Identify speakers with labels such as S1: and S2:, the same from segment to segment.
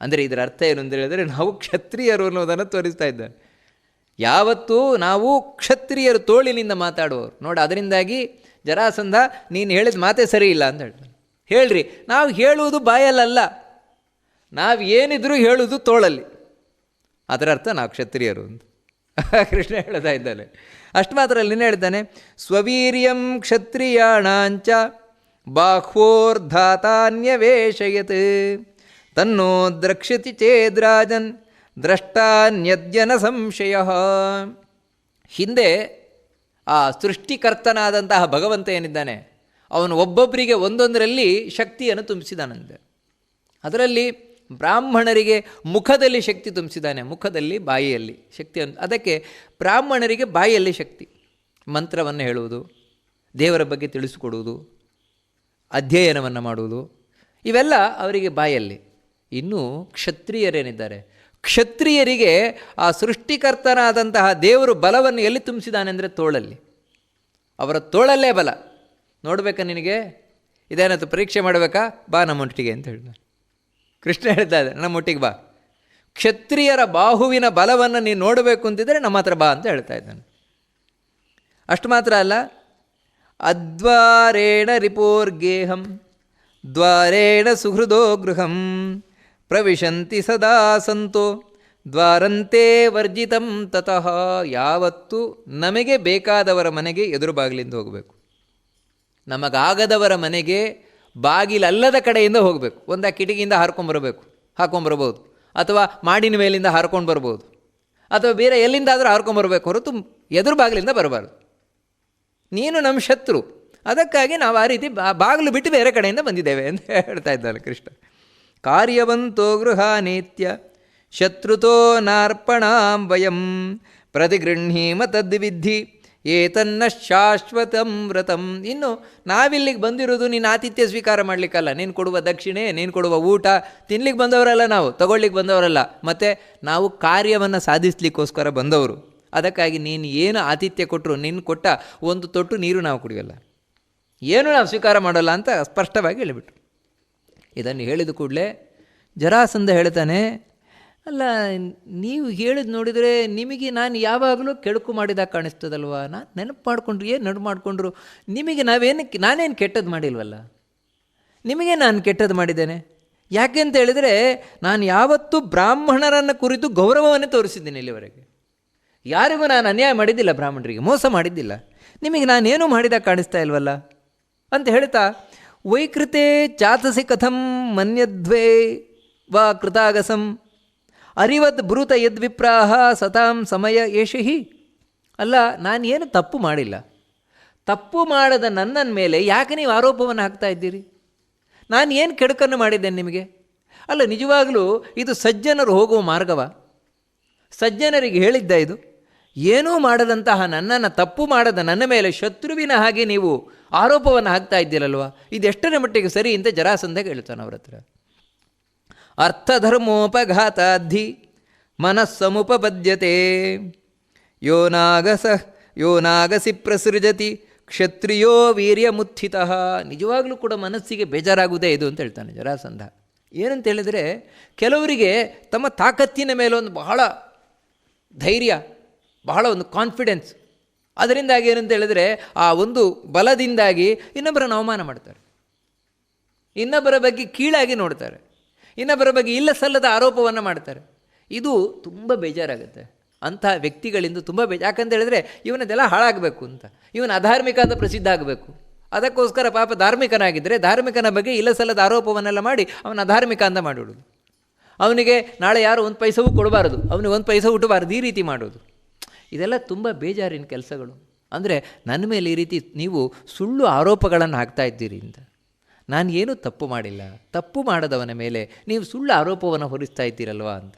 S1: ಅಂದರೆ ಇದರ ಅರ್ಥ ಏನು ಅಂತ ಹೇಳಿದರೆ ನಾವು ಕ್ಷತ್ರಿಯರು ಅನ್ನೋದನ್ನು ತೋರಿಸ್ತಾ ಇದ್ದಾರೆ ಯಾವತ್ತೂ ನಾವು ಕ್ಷತ್ರಿಯರು ತೋಳಿನಿಂದ ಮಾತಾಡುವವರು. ನೋಡಿ, ಅದರಿಂದಾಗಿ ಜರಾಸಂಧ, ನೀನು ಹೇಳಿದ ಮಾತೇ ಸರಿ ಇಲ್ಲ ಅಂತ ಹೇಳ್ತಾನೆ. ಹೇಳ್ರಿ, ನಾವು ಹೇಳುವುದು ಬಾಯಲ್ಲಲ್ಲ ನಾವು ಏನಿದ್ರೂ ಹೇಳುವುದು ತೋಳಲ್ಲಿ. ಅದರ ಅರ್ಥ ನಾವು ಕ್ಷತ್ರಿಯರು ಅಂತ. ಕೃಷ್ಣ ಹೇಳ್ತಾ ಇದ್ದಾನೆ. ಅಷ್ಟು ಮಾತ್ರ ಅಲ್ಲಿ ಹೇಳ್ತಾನೆ, ಸ್ವವೀರ್ಯಂ ಕ್ಷತ್ರಿಯಾಣಾಂಚ ಬಾಹ್ವೋರ್ಧಾತಾನ್ಯವೇಶಯತ್ ತನ್ನೋ ದ್ರಕ್ಷ್ಯತಿ ಚೇದ್ರಾಜನ್ ದ್ರಷ್ಟಾನ್ಯದ್ಯನ ಸಂಶಯ. ಹಿಂದೆ ಆ ಸೃಷ್ಟಿಕರ್ತನಾದಂತಹ ಭಗವಂತ ಏನಿದ್ದಾನೆ, ಅವನು ಒಬ್ಬೊಬ್ಬರಿಗೆ ಒಂದೊಂದರಲ್ಲಿ ಶಕ್ತಿಯನ್ನು ತುಂಬಿಸಿದಾನಂತೆ. ಅದರಲ್ಲಿ ಬ್ರಾಹ್ಮಣರಿಗೆ ಮುಖದಲ್ಲಿ ಶಕ್ತಿ ತುಂಬಿಸಿದ್ದಾನೆ ಮುಖದಲ್ಲಿ ಬಾಯಿಯಲ್ಲಿ ಶಕ್ತಿಯನ್ನು ಅದಕ್ಕೆ ಬ್ರಾಹ್ಮಣರಿಗೆ ಬಾಯಿಯಲ್ಲಿ ಶಕ್ತಿ, ಮಂತ್ರವನ್ನು ಹೇಳುವುದು, ದೇವರ ಬಗ್ಗೆ ತಿಳಿಸಿಕೊಡುವುದು, ಅಧ್ಯಯನವನ್ನು ಮಾಡುವುದು, ಇವೆಲ್ಲ ಅವರಿಗೆ ಬಾಯಲ್ಲಿ. ಇನ್ನು ಕ್ಷತ್ರಿಯರೇನಿದ್ದಾರೆ? ಕ್ಷತ್ರಿಯರಿಗೆ ಆ ಸೃಷ್ಟಿಕರ್ತನಾದಂತಹ ದೇವರು ಬಲವನ್ನು ಎಲ್ಲಿ ತುಂಬಿಸಿದ್ದಾನೆ ಅಂದರೆ ತೋಳಲ್ಲಿ. ಅವರ ತೋಳಲ್ಲೇ ಬಲ. ನೋಡಬೇಕಾ ನಿನಗೆ? ಇದೇನಾಯ್ತು ಪರೀಕ್ಷೆ ಮಾಡಬೇಕಾ? ಬಾ ನಮ್ಮೊಟ್ಟಿಗೆ ಅಂತ ಹೇಳಿದ ಕೃಷ್ಣ ಹೇಳ್ತಾ ನಮ್ಮ ನಮ್ಮೊಟ್ಟಿಗೆ ಬಾ. ಕ್ಷತ್ರಿಯರ ಬಾಹುವಿನ ಬಲವನ್ನು ನೀನು ನೋಡಬೇಕು ಅಂತಿದ್ರೆ ನಮ್ಮ ಹತ್ರ ಬಾ ಅಂತ ಹೇಳ್ತಾ ಇದ್ದಾನೆ. ಅಷ್ಟು ಮಾತ್ರ ಅಲ್ಲ, ಅದ್ವಾರೇಣ ರಿಪೋರ್ಗೇಹಂ, ದ್ವಾರೇಣ ಸುಹೃದೋ ಗೃಹಂ. ಪ್ರವಿಶಂತಿ ಸದಾ ಸಂತೋ. ದ್ವಾರಂತೆ ವರ್ಜಿತಂ ತತಃ. ಯಾವತ್ತು ನಮಗೆ ಬೇಕಾದವರ ಮನೆಗೆ ಎದುರು ಬಾಗಿಲಿಂದ ಹೋಗಬೇಕು. ನಮಗಾಗದವರ ಮನೆಗೆ ಬಾಗಿಲಲ್ಲದ ಕಡೆಯಿಂದ ಹೋಗಬೇಕು. ಒಂದು ಆ ಕಿಟಕಿಯಿಂದ ಹಾರ್ಕೊಂಡ್ಬರಬೇಕು ಹಾಕೊಂಡ್ಬರ್ಬೋದು ಅಥವಾ ಮಾಡಿನ ಮೇಲಿಂದ ಹಾರ್ಕೊಂಡು ಬರ್ಬೋದು ಅಥವಾ ಬೇರೆ ಎಲ್ಲಿಂದಾದರೂ ಹಾರ್ಕೊಂಬರ್ಬೇಕು ಹೊರತು ಎದುರು ಬಾಗಿಲಿಂದ ಬರಬಾರ್ದು. ನೀನು ನಮ್ಮ ಶತ್ರು. ಅದಕ್ಕಾಗಿ ನಾವು ಆ ರೀತಿ ಬಾಗಿಲು ಬಿಟ್ಟು ಬೇರೆ ಕಡೆಯಿಂದ ಬಂದಿದ್ದೇವೆ ಅಂತ ಹೇಳ್ತಾ ಇದ್ದಾನೆ ಕೃಷ್ಣ. ಕಾರ್ಯವಂತೋ ಗೃಹಾನೇತ್ಯ ಶತ್ರುತೋ ನಾರ್ಪಣಾಂ ವಯಂ ಪ್ರತಿಗೃಹೀಮ ತದ್ವಿಧಿ ಏತನ್ನ ಶಾಶ್ವತಂ ವ್ರತಂ. ಇನ್ನು ನಾವಿಲ್ಲಿಗೆ ಬಂದಿರೋದು ನೀನು ಆತಿಥ್ಯ ಸ್ವೀಕಾರ ಮಾಡಲಿಕ್ಕಲ್ಲ. ನೀನು ಕೊಡುವ ದಕ್ಷಿಣೆ, ನೀನು ಕೊಡುವ ಊಟ ತಿನ್ಲಿಕ್ಕೆ ಬಂದವರಲ್ಲ ನಾವು ತಗೊಳ್ಳಿಕ್ಕೆ ಬಂದವರಲ್ಲ. ಮತ್ತು ನಾವು ಕಾರ್ಯವನ್ನು ಸಾಧಿಸ್ಲಿಕ್ಕೋಸ್ಕರ ಬಂದವರು. ಅದಕ್ಕಾಗಿ ನೀನು ಏನು ಆತಿಥ್ಯ ಕೊಟ್ಟರು ನಿನ್ನ ಕೊಟ್ಟ ಒಂದು ತೊಟ್ಟು ನೀರು ನಾವು ಕುಡಿಯೋಲ್ಲ. ಏನು ನಾವು ಸ್ವೀಕಾರ ಮಾಡೋಲ್ಲ ಅಂತ ಸ್ಪಷ್ಟವಾಗಿ ಹೇಳಿಬಿಟ್ರು. ಇದನ್ನು ಹೇಳಿದ ಕೂಡಲೇ ಜರಾಸಂಧ ಹೇಳ್ತಾನೆ, ಅಲ್ಲ, ನೀವು ಹೇಳಿದ್ ನೋಡಿದರೆ ನಿಮಗೆ ನಾನು ಯಾವಾಗಲೂ ಕೆಡುಕು ಮಾಡಿದಾಗ ಕಾಣಿಸ್ತದಲ್ವ? ನಾನು ನೆನಪು ಮಾಡಿಕೊಂಡ್ರು, ಏನು ನಡು ಮಾಡಿಕೊಂಡ್ರು? ನಿಮಗೆ ನಾವೇನಕ್ಕೆ ನಾನೇನು ಕೆಟ್ಟದ್ದು ಮಾಡಿಲ್ವಲ್ಲ? ನಿಮಗೆ ನಾನು ಕೆಟ್ಟದ್ದು ಮಾಡಿದ್ದೇನೆ. ಯಾಕೆ ಅಂತ ಹೇಳಿದರೆ, ನಾನು ಯಾವತ್ತೂ ಬ್ರಾಹ್ಮಣರನ್ನು ಕುರಿತು ಗೌರವವನ್ನೇ ತೋರಿಸಿದ್ದೀನಿ ಇಲ್ಲಿವರೆಗೆ. ಯಾರಿಗೂ ನಾನು ಅನ್ಯಾಯ ಮಾಡಿದ್ದಿಲ್ಲ ಬ್ರಾಹ್ಮಣರಿಗೆ, ಮೋಸ ಮಾಡಿದ್ದಿಲ್ಲ. ನಿಮಗೆ ನಾನೇನು ಮಾಡಿದಾಗ ಕಾಣಿಸ್ತಾ ಇಲ್ವಲ್ಲ? ಅಂತ ಹೇಳ್ತಾ ವೈಕೃತೆ ಚಾತಸಿ ಕಥಂ ಮನ್ಯದ್ವೇ ವಾ ಕೃತಾಗಸಂ. ಅರಿವದ್ ಬ್ರೂತ ಯದ್ವಿಪ್ರಾಹ ಸತಾಂ ಸಮಯ ಏಷಹಿ. ಅಲ್ಲ, ನಾನು ಏನು ತಪ್ಪು ಮಾಡಿಲ್ಲ. ತಪ್ಪು ಮಾಡದ ನನ್ನ ಮೇಲೆ ಯಾಕೆ ನೀವು ಆರೋಪವನ್ನು ಹಾಕ್ತಾ ಇದ್ದೀರಿ? ನಾನು ಏನು ಕೆಡುಕನ್ನು ಮಾಡಿದ್ದೇನೆ ನಿಮಗೆ? ಅಲ್ಲ, ನಿಜವಾಗಲೂ ಇದು ಸಜ್ಜನರು ಹೋಗುವ ಮಾರ್ಗವ? ಸಜ್ಜನರಿಗೆ ಹೇಳಿದ್ದ ಇದು? ಏನೂ ಮಾಡದಂತಹ ನನ್ನನ್ನು ತಪ್ಪು ಮಾಡದ ನನ್ನ ಮೇಲೆ ಶತ್ರುವಿನ ಹಾಗೆ ನೀವು ಆರೋಪವನ್ನು ಹಾಕ್ತಾ ಇದ್ದೀರಲ್ವ? ಇದೆಷ್ಟರ ಮಟ್ಟಿಗೆ ಸರಿ ಅಂತ ಜರಾಸಂಧ ಹೇಳ್ತಾನೆ ಅವ್ರ ಹತ್ರ. ಅರ್ಥಧರ್ಮೋಪಘಾತಾಧಿ ಮನಸ್ಸಮುಪಪದ್ಯತೆ. ಯೋ ನಾಗಸ, ಯೋ ನಾಗಸಿ ಪ್ರಸೃಜತಿ, ಕ್ಷತ್ರಿಯೋ ವೀರ್ಯಮುತ್ಥಿತ ನಿಜವಾಗಲೂ ಕೂಡ ಮನಸ್ಸಿಗೆ ಬೇಜಾರಾಗುವುದೇ ಇದು ಅಂತ ಹೇಳ್ತಾನೆ ಜರಾಸಂಧ. ಏನಂತ ಹೇಳಿದರೆ ಕೆಲವರಿಗೆ ತಮ್ಮ ತಾಕತ್ತಿನ ಮೇಲೆ ಒಂದು ಬಹಳ ಧೈರ್ಯ ಬಹಳ ಒಂದು ಕಾನ್ಫಿಡೆನ್ಸ್ ಅದರಿಂದಾಗಿ ಏನಂತ ಹೇಳಿದರೆ, ಆ ಒಂದು ಬಲದಿಂದಾಗಿ ಇನ್ನೊಬ್ಬರನ್ನು ಅವಮಾನ ಮಾಡ್ತಾರೆ. ಇನ್ನೊಬ್ಬರ ಬಗ್ಗೆ ಕೀಳಾಗಿ ನೋಡ್ತಾರೆ. ಇನ್ನೊಬ್ಬರ ಬಗ್ಗೆ ಇಲ್ಲ ಸಲ್ಲದ ಆರೋಪವನ್ನು ಮಾಡ್ತಾರೆ. ಇದು ತುಂಬ ಬೇಜಾರಾಗುತ್ತೆ. ಅಂಥ ವ್ಯಕ್ತಿಗಳಿಂದ ತುಂಬ ಬೇಜ ಯಾಕಂತ ಹೇಳಿದ್ರೆ ಇವನದೆಲ್ಲ ಹಾಳಾಗಬೇಕು ಅಂತ. ಇವನು ಅಧಾರ್ಮಿಕ ಅಂತ ಪ್ರಸಿದ್ಧ ಆಗಬೇಕು. ಅದಕ್ಕೋಸ್ಕರ ಪಾಪ ಧಾರ್ಮಿಕನಾಗಿದ್ದರೆ ಧಾರ್ಮಿಕನ ಬಗ್ಗೆ ಇಲ್ಲ ಸಲ್ಲದ ಆರೋಪವನ್ನೆಲ್ಲ ಮಾಡಿ ಅವನ ಅಧಾರ್ಮಿಕ ಅಂತ ಮಾಡಿಬಿಡೋದು. ಅವನಿಗೆ ನಾಳೆ ಯಾರು ಒಂದು ಪೈಸವೂ ಕೊಡಬಾರದು. ಅವನಿಗೆ ಒಂದು ಪೈಸೆ ಹುಟ್ಟಬಾರ್ದು. ಈ ರೀತಿ ಮಾಡೋದು. ಇದೆಲ್ಲ ತುಂಬ ಬೇಜಾರಿನ ಕೆಲಸಗಳು. ಅಂದರೆ ನನ್ನ ಮೇಲೆ ಈ ರೀತಿ ನೀವು ಸುಳ್ಳು ಆರೋಪಗಳನ್ನು ಹಾಕ್ತಾ ಇದ್ದೀರಿ ಅಂತ. ನಾನು ಏನೂ ತಪ್ಪು ಮಾಡಿಲ್ಲ. ತಪ್ಪು ಮಾಡದವನ ಮೇಲೆ ನೀವು ಸುಳ್ಳು ಆರೋಪವನ್ನು ಹೊರಿಸ್ತಾ ಇದ್ದೀರಲ್ವಾ ಅಂತ.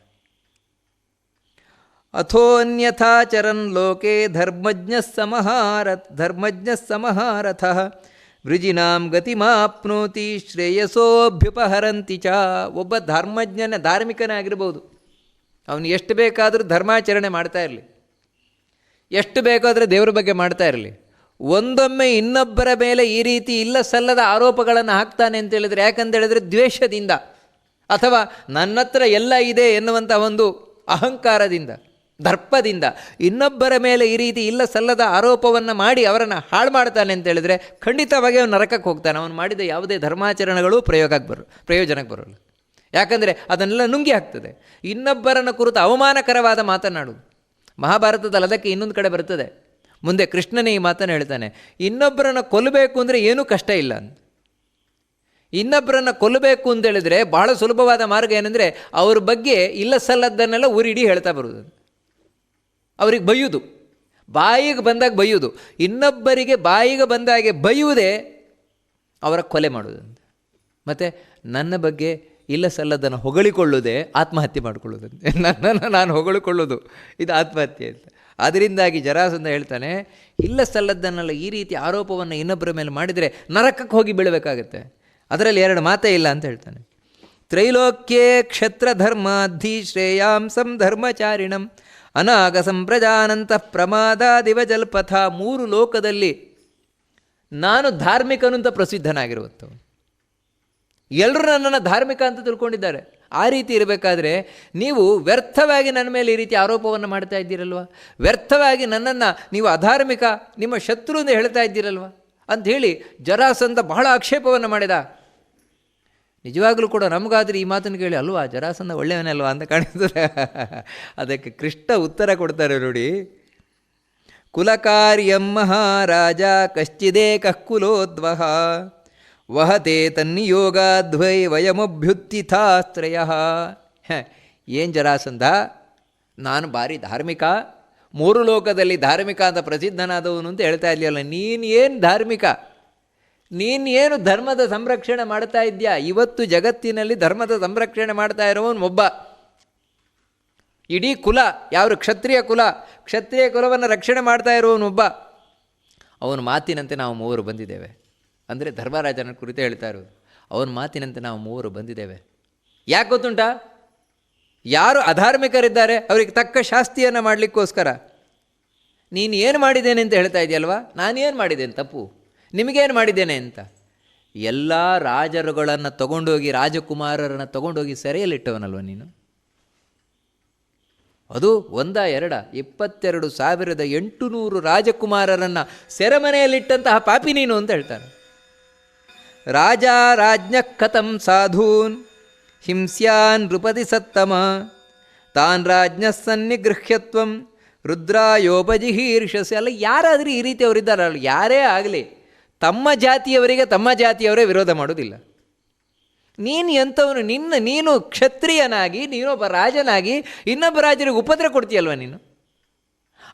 S1: ಅಥೋನ್ಯಥಾಚರನ್ ಲೋಕೆ ಧರ್ಮಜ್ಞ ಸಮಹಾರ ಧರ್ಮಜ್ಞ ಸಮಹಾರಥ, ವೃಜಿನಾಂ ಗತಿಮಾಪ್ನೋತಿ ಶ್ರೇಯಸೋಭ್ಯುಪಹರಂತಿ ಚ. ಒಬ್ಬ ಧರ್ಮಜ್ಞನ ಧಾರ್ಮಿಕನೇ ಆಗಿರ್ಬೋದು ಅವನು ಎಷ್ಟು ಬೇಕಾದರೂ ಧರ್ಮಾಚರಣೆ ಮಾಡ್ತಾ ಇರಲಿ. ಎಷ್ಟು ಬೇಕಾದರೆ ದೇವರ ಬಗ್ಗೆ ಮಾಡ್ತಾ ಇರಲಿ. ಒಂದೊಮ್ಮೆ ಇನ್ನೊಬ್ಬರ ಮೇಲೆ ಈ ರೀತಿ ಇಲ್ಲ ಸಲ್ಲದ ಆರೋಪಗಳನ್ನು ಹಾಕ್ತಾನೆ ಅಂತ ಹೇಳಿದರೆ ಯಾಕಂತ ಹೇಳಿದರೆ ದ್ವೇಷದಿಂದ ಅಥವಾ ನನ್ನ ಹತ್ರ ಎಲ್ಲ ಇದೆ ಎನ್ನುವಂಥ ಒಂದು ಅಹಂಕಾರದಿಂದ, ದರ್ಪದಿಂದ ಇನ್ನೊಬ್ಬರ ಮೇಲೆ ಈ ರೀತಿ ಇಲ್ಲ ಸಲ್ಲದ ಆರೋಪವನ್ನು ಮಾಡಿ ಅವರನ್ನು ಹಾಳು ಮಾಡ್ತಾನೆ ಅಂತ ಹೇಳಿದರೆ ಖಂಡಿತವಾಗಿ ಅವನು ನರಕಕ್ಕೆ ಹೋಗ್ತಾನೆ. ಅವನು ಮಾಡಿದ ಯಾವುದೇ ಧರ್ಮಾಚರಣೆಗಳು ಪ್ರಯೋಗಕ್ಕೆ ಬರೋ, ಪ್ರಯೋಜನಕ್ಕೆ ಬರೋಲ್ಲ. ಯಾಕಂದರೆ ಅದನ್ನೆಲ್ಲ ನುಂಗಿ ಹಾಕ್ತದೆ. ಇನ್ನೊಬ್ಬರನ್ನು ಕುರಿತು ಅವಮಾನಕರವಾದ ಮಾತನಾಡುವುದು ಮಹಾಭಾರತದಲ್ಲಿ ಅದಕ್ಕೆ ಇನ್ನೊಂದು ಕಡೆ ಬರ್ತದೆ. ಮುಂದೆ ಕೃಷ್ಣನೇ ಈ ಮಾತನ್ನು ಹೇಳ್ತಾನೆ, ಇನ್ನೊಬ್ಬರನ್ನು ಕೊಲ್ಲಬೇಕು ಅಂದರೆ ಏನೂ ಕಷ್ಟ ಇಲ್ಲ ಇನ್ನೊಬ್ಬರನ್ನು ಕೊಲ್ಲಬೇಕು ಅಂತ ಹೇಳಿದ್ರೆ ಬಹಳ ಸುಲಭವಾದ ಮಾರ್ಗ ಏನಂದರೆ ಅವ್ರ ಬಗ್ಗೆ ಇಲ್ಲ ಸಲ್ಲದ್ದನ್ನೆಲ್ಲ ಊರಿಡಿ ಹೇಳ್ತಾ ಬರುವುದು. ಅವ್ರಿಗೆ ಬೈಯುವುದು ಬಾಯಿಗೆ ಬಂದಾಗ ಬೈಯುವುದು ಇನ್ನೊಬ್ಬರಿಗೆ ಬಾಯಿಗೆ ಬಂದಾಗೆ ಬೈಯುವುದೇ ಅವರ ಕೊಲೆ ಮಾಡುವುದಂತೆ ಮತ್ತು ನನ್ನ ಬಗ್ಗೆ ಇಲ್ಲ ಸಲ್ಲದನ್ನು ಹೊಗಳಿಕೊಳ್ಳುವುದೇ ಆತ್ಮಹತ್ಯೆ ಮಾಡಿಕೊಳ್ಳೋದಂತೆ ನನ್ನನ್ನು ನಾನು ಹೊಗಳಿಕೊಳ್ಳೋದು ಇದು ಆತ್ಮಹತ್ಯೆ ಅಂತ. ಅದರಿಂದಾಗಿ ಜರಾಸಂದ ಹೇಳ್ತಾನೆ, ಇಲ್ಲ ಸಲ್ಲದ್ದನ್ನೆಲ್ಲ ಈ ರೀತಿ ಆರೋಪವನ್ನು ಇನ್ನೊಬ್ಬರ ಮೇಲೆ ಮಾಡಿದರೆ ನರಕಕ್ಕೆ ಹೋಗಿ ಬೀಳಬೇಕಾಗತ್ತೆ. ಅದರಲ್ಲಿ ಎರಡು ಮಾತೇ ಇಲ್ಲ ಅಂತ ಹೇಳ್ತಾನೆ. ತ್ರೈಲೋಕ್ಯೇ ಕ್ಷತ್ರಧರ್ಮಾಧಿ ಶ್ರೇಯಾಂಸಂ ಧರ್ಮಚಾರಿಣಂ ಅನಾಗ ಸಂಪ್ರಜಾನಂತ ಪ್ರಮಾದ ಜಲ್ಪಥ ಮೂರು ಲೋಕದಲ್ಲಿ ನಾನು ಧಾರ್ಮಿಕನು ಅಂತ ಪ್ರಸಿದ್ಧನಾಗಿರುವಂಥವು ಎಲ್ಲರೂ ನನ್ನನ್ನು ಧಾರ್ಮಿಕ ಅಂತ ತಿಳ್ಕೊಂಡಿದ್ದಾರೆ. ಆ ರೀತಿ ಇರಬೇಕಾದ್ರೆ ನೀವು ವ್ಯರ್ಥವಾಗಿ ನನ್ನ ಮೇಲೆ ಈ ರೀತಿ ಆರೋಪವನ್ನು ಮಾಡ್ತಾ ಇದ್ದೀರಲ್ವ? ವ್ಯರ್ಥವಾಗಿ ನನ್ನನ್ನು ನೀವು ಅಧಾರ್ಮಿಕ, ನಿಮ್ಮ ಶತ್ರು ಅಂತ ಹೇಳ್ತಾ ಇದ್ದೀರಲ್ವ? ಅಂತ ಹೇಳಿ ಜರಾಸಂಧ ಬಹಳ ಆಕ್ಷೇಪವನ್ನು ಮಾಡಿದ. ನಿಜವಾಗಲೂ ಕೂಡ ನಮಗಾದ್ರೆ ಈ ಮಾತನ್ನು ಕೇಳಿ ಅಲ್ವಾ, ಜರಾಸಂಧ ಒಳ್ಳೆಯವನೇ ಅಲ್ವಾ ಅಂತ ಕಾಣಿಸ್ತದೆ. ಅದಕ್ಕೆ ಕೃಷ್ಣ ಉತ್ತರ ಕೊಡ್ತಾರೆ ನೋಡಿ. ಕುಲಕಾರ್ಯಂ ಮಹಾರಾಜ ಕಶ್ಚಿದೇ ಕುಲೋದ್ವಹ. ವಹತೆ ತನ್ನಿಯೋಗಾಧ್ವೈ ವಯಮಭ್ಯುತ್ಥಿತಾಸ್ತ್ರಯ ಏನು ಜರಾಸಂಧ? ನಾನು ಭಾರಿ ಧಾರ್ಮಿಕ. ಮೂರು ಲೋಕದಲ್ಲಿ ಧಾರ್ಮಿಕ ಅಂತ ಪ್ರಸಿದ್ಧನಾದವನು ಅಂತ ಹೇಳ್ತಾ ಇದೆಯಲ್ಲ, ನೀನು ಏನು ಧಾರ್ಮಿಕ? ನೀನು ಏನು ಧರ್ಮದ ಸಂರಕ್ಷಣೆ ಮಾಡ್ತಾ ಇದೆಯಾ? ಇವತ್ತು ಜಗತ್ತಿನಲ್ಲಿ ಧರ್ಮದ ಸಂರಕ್ಷಣೆ ಮಾಡ್ತಾ ಇರೋವನು ಒಬ್ಬ. ಇಡೀ ಕುಲ ಯಾರು ಕ್ಷತ್ರಿಯ ಕುಲ. ಕ್ಷತ್ರಿಯ ಕುಲವನ್ನು ರಕ್ಷಣೆ ಮಾಡ್ತಾ ಇರುವವನೊಬ್ಬ ಅವನ ಮಾತಿನಂತೆ ನಾವು ಮೂವರು ಬಂದಿದ್ದೇವೆ. ಅಂದರೆ ಧರ್ಮರಾಜನ ಕುರಿತು ಹೇಳ್ತಾ ಇರೋದು. ಅವನ ಮಾತಿನಂತೆ ನಾವು ಮೂವರು ಬಂದಿದ್ದೇವೆ. ಯಾಕೆ ಗೊತ್ತುಂಟಾ? ಯಾರು ಅಧಾರ್ಮಿಕರಿದ್ದಾರೆ, ಅವರಿಗೆ ತಕ್ಕ ಶಾಸ್ತಿಯನ್ನು ಮಾಡಲಿಕ್ಕೋಸ್ಕರ. ನೀನು ಏನು ಮಾಡಿದ್ದೇನೆ ಅಂತ ಹೇಳ್ತಾ ಇದೆಯಲ್ವಾ? ನಾನೇನು ಮಾಡಿದ್ದೇನೆ? ತಪ್ಪು. ನಿಮಗೇನು ಮಾಡಿದ್ದೇನೆ ಅಂತ? ಎಲ್ಲ ರಾಜರುಗಳನ್ನು ತಗೊಂಡೋಗಿ, ರಾಜಕುಮಾರರನ್ನು ತಗೊಂಡೋಗಿ ಸೆರೆಯಲ್ಲಿಟ್ಟವನಲ್ವ ನೀನು? ಅದು ಒಂದ, ಎರಡ, ಇಪ್ಪತ್ತೆರಡು ಸಾವಿರದ ಎಂಟುನೂರು ರಾಜಕುಮಾರರನ್ನು ಸೆರೆಮನೆಯಲ್ಲಿಟ್ಟಂತಹ ಪಾಪಿ ನೀನು ಅಂತ ಹೇಳ್ತಾರೆ. ರಾಜ ರಾಜ್ಞ ಕಥಂ ಸಾಧೂನ್. ಹಿಂಸ್ಯಾನ್ ನೃಪತಿ ಸತ್ತಮ. ತಾನ್ ರಾಜ್ಞ ಸನ್ನಿಗೃಹ್ಯತ್ವಂ ರುದ್ರಾಯೋಪಜಿಹೀರ್ಷಸೆ ಅಲ್ಲ, ಯಾರಾದರೂ ಈ ರೀತಿ ಅವರಿದ್ದಾರಲ್ಲ ಯಾರೇ ಆಗಲಿ, ತಮ್ಮ ಜಾತಿಯವರಿಗೆ ತಮ್ಮ ಜಾತಿಯವರೇ ವಿರೋಧ ಮಾಡೋದಿಲ್ಲ ನೀನು ಎಂಥವನು? ನಿನ್ನ, ನೀನು ಕ್ಷತ್ರಿಯನಾಗಿ, ನೀನೊಬ್ಬ ರಾಜನಾಗಿ ಇನ್ನೊಬ್ಬ ರಾಜರಿಗೆ ಉಪದ್ರ ಕೊಡ್ತೀಯಲ್ವ ನೀನು?